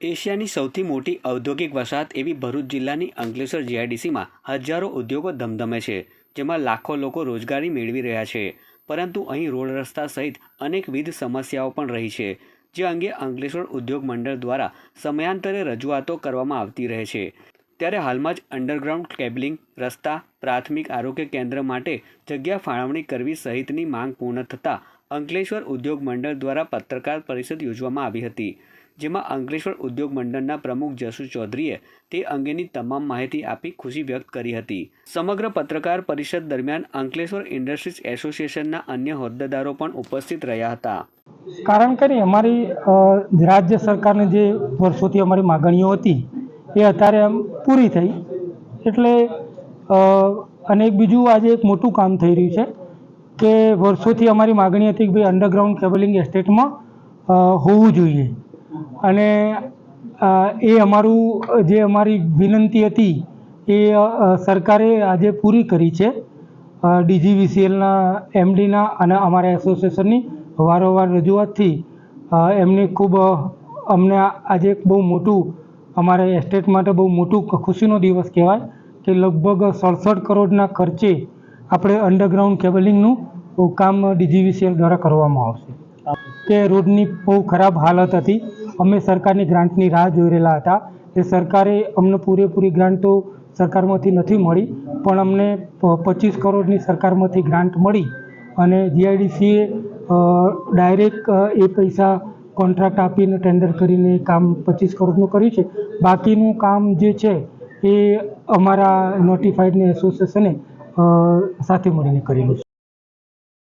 એશિયાની સૌથી મોટી ઔદ્યોગિક વસાહત એવી ભરૂચ જિલ્લાની અંકલેશ્વર જીઆઈડીસીમાં હજારો ઉદ્યોગો ધમધમે છે, જેમાં લાખો લોકો રોજગારી મેળવી રહ્યા છે. પરંતુ અહીં રોડ રસ્તા સહિત અનેકવિધ સમસ્યાઓ પણ રહી છે, જે અંગે અંકલેશ્વર ઉદ્યોગ મંડળ દ્વારા સમયાંતરે રજૂઆતો કરવામાં આવતી રહે છે. ત્યારે હાલમાં જ અંડરગ્રાઉન્ડ કેબલિંગ, રસ્તા, પ્રાથમિક આરોગ્ય કેન્દ્ર માટે જગ્યા ફાળવણી કરવી સહિતની માંગ પૂર્ણ થતાં અંકલેશ્વર ઉદ્યોગ મંડળ દ્વારા પત્રકાર પરિષદ યોજવામાં આવી હતી. જેમાં અંકલેશ્વર ઉદ્યોગ મંડળના પ્રમુખ જસુ ચૌધરીએ તે અંગેની તમામ માહિતી આપી ખુશી વ્યક્ત કરી હતી. સમગ્ર પત્રકાર પરિષદ દરમિયાન અંકલેશ્વર ઇન્ડસ્ટ્રીઝ એસોસિએશનના અન્ય હોદ્દેદારો પણ ઉપસ્થિત રહ્યા હતા. કારણ કે ને અમારી રાજ્ય સરકારની જે વર્ષોથી અમારી માગણીઓ હતી, એ અત્યારે આમ પૂરી થઈ. એટલે અને બીજું આજે એક મોટું કામ થઈ રહ્યું છે કે વર્ષોથી અમારી માગણી હતી કે ભાઈ અંડરગ્રાઉન્ડ કેબલિંગ એસ્ટેટમાં હોવું જોઈએ. અને એ અમારું, જે અમારી વિનંતી હતી, એ સરકારે આજે પૂરી કરી છે. ડીજીવીસીએલના એમડીના અને અમારા એસોસિએશનની વારંવાર રજૂઆતથી એમને ખૂબ અમને આજે બહુ મોટું, અમારા એસ્ટેટ માટે બહુ મોટું ખુશીનો દિવસ કહેવાય કે લગભગ સડસઠ કરોડના ખર્ચે આપણે અંડરગ્રાઉન્ડ કેબલિંગનું કામ ડીજીવીસીએલ દ્વારા કરવામાં આવશે. કે રોડની બહુ ખરાબ હાલત હતી. અમે સરકારની ગ્રાન્ટની રાહ જોઈ રહેલા હતા. એ સરકારે અમને પૂરેપૂરી ગ્રાન્ટ તો સરકારમાંથી નથી મળી, પણ અમને પચીસ કરોડની સરકારમાંથી ગ્રાન્ટ મળી અને જીઆઈડીસીએ ડાયરેક્ટ એ પૈસા કોન્ટ્રાક્ટ આપીને ટેન્ડર કરીને કામ પચીસ કરોડનું કર્યું છે. બાકીનું કામ જે છે એ અમારા નોટિફાઈડની એસોસિએશને સાથે મળીને કરેલું છે.